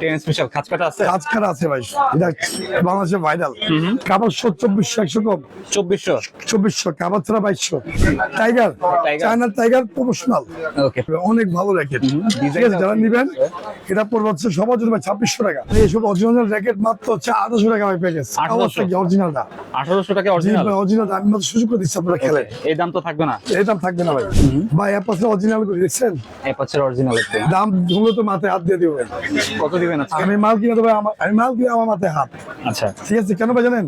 Ten special খাঁচ কাটা আছে? কাটা আছে ভাই এটা বাংলাদেশে ভাইরাল শো চব্বিশশো একশো কম চব্বিশশো? চব্বিশশো ছাড়া বাইশশো। টাইগার চায়নার টাইগার প্রফেশনাল। ওকে। অনেক ভালো র্যাকেট ঠিক আছে যারা নিবেন এটা পড়বে হচ্ছে সবার জন্য ছাব্বিশশো টাকা। এইসব অরিজিনাল র্যাকেট মাত্র হচ্ছে আঠাশশো টাকা ভাই প্যাকেজ 1800 অরিজিনালটা আঠারোশো টাকা অরিজিনাল অরিজিনাল আমি মাত্র সুযোগ করে দিচ্ছি আপনারা খেলে। এই দাম তো থাকবে না। এই দাম থাকবে না ভাই। ভাই অরিজিনাল করে দেখছেন? অ্যাপাচের অরিজিনাল দাম ধুলো তো মাথায় হাত দিয়ে দিবেন। কত দিবেন আমি মাল কিনে দেবো আমি মাল কিনে আমার মাথায় হাত। আচ্ছা। ঠিক আছে কেন ভাই জানেন?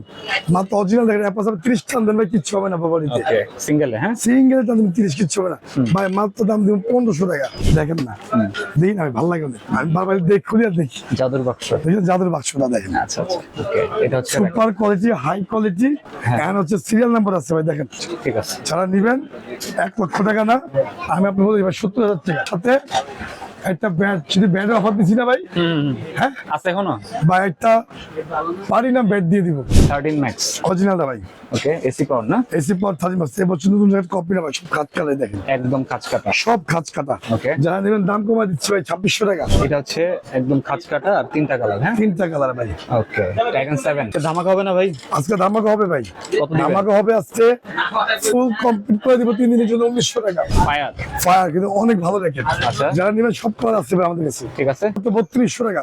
মাত্র অরিজিনাল দেখেন ত্রিশ টান দেন ভাই কিচ্ছু হবে না বাবারিতে সিঙ্গেল হ্যাঁ? সিঙ্গেল দিন তিরিশ কিচ্ছু হবে না। ভাই মাত্র দাম দিন পনেরোশো টাকা। দেখেন না। দেখি না আমি ভালো লাগে আমি বারবার দেখ খুলি আর দেখি। জাদুর বাক্স। যাদের বাক্সটা দেখেন। আচ্ছা আচ্ছা। এটা হচ্ছে সুপার কোয়ালিটি হাই কোয়ালিটি হ্যাঁ। এখন হচ্ছে সিরিয়াল নাম্বার আছে ভাই দেখেন। ঠিক আছে। যারা নিবেন এক লক্ষ টাকা না আমি আপনি বলি সত্তর হাজার টাকা। সাথে একটা ব্যাট যদি ব্যাটের অফার দিচ্ছি না ভাই। হ্যাঁ? আছে এখনও? একটা পারি না ব্যাট দিয়ে দিব। থার্টিন ম্যাক্স অরিজিনালটা ভাই। ওকে এসি পাওয়ার না? এসি পর থার্টি মাস এবছর নতুন জায়গায় কপি না ভাই সব খাত কাটাই দেখেন। একদম খাঁচ কাটা। সব খাত কাটা। Okay. যারা নেবেন দাম দিচ্ছি ভাই ছাব্বিশশো টাকা। এটা হচ্ছে একদম খাঁচ কাটা আর তিনটা কালার হ্যাঁ? তিনটা কালার ভাই। ওকে টাইগান সেভেন ধামাকা হবে না ভাই? আজকে ধামাকা হবে ভাই। ধামাকা হবে আজকে ফুল কমপ্লিট করে দিব তিন দিনের জন্য উনিশশো টাকা। ফায়ার ফায়ার কিন্তু অনেক ভালো র্যাকেট আচ্ছা। যারা নেবেন সব আছে আমাদের কাছে। ঠিক আছে। বত্রিশশো টাকা।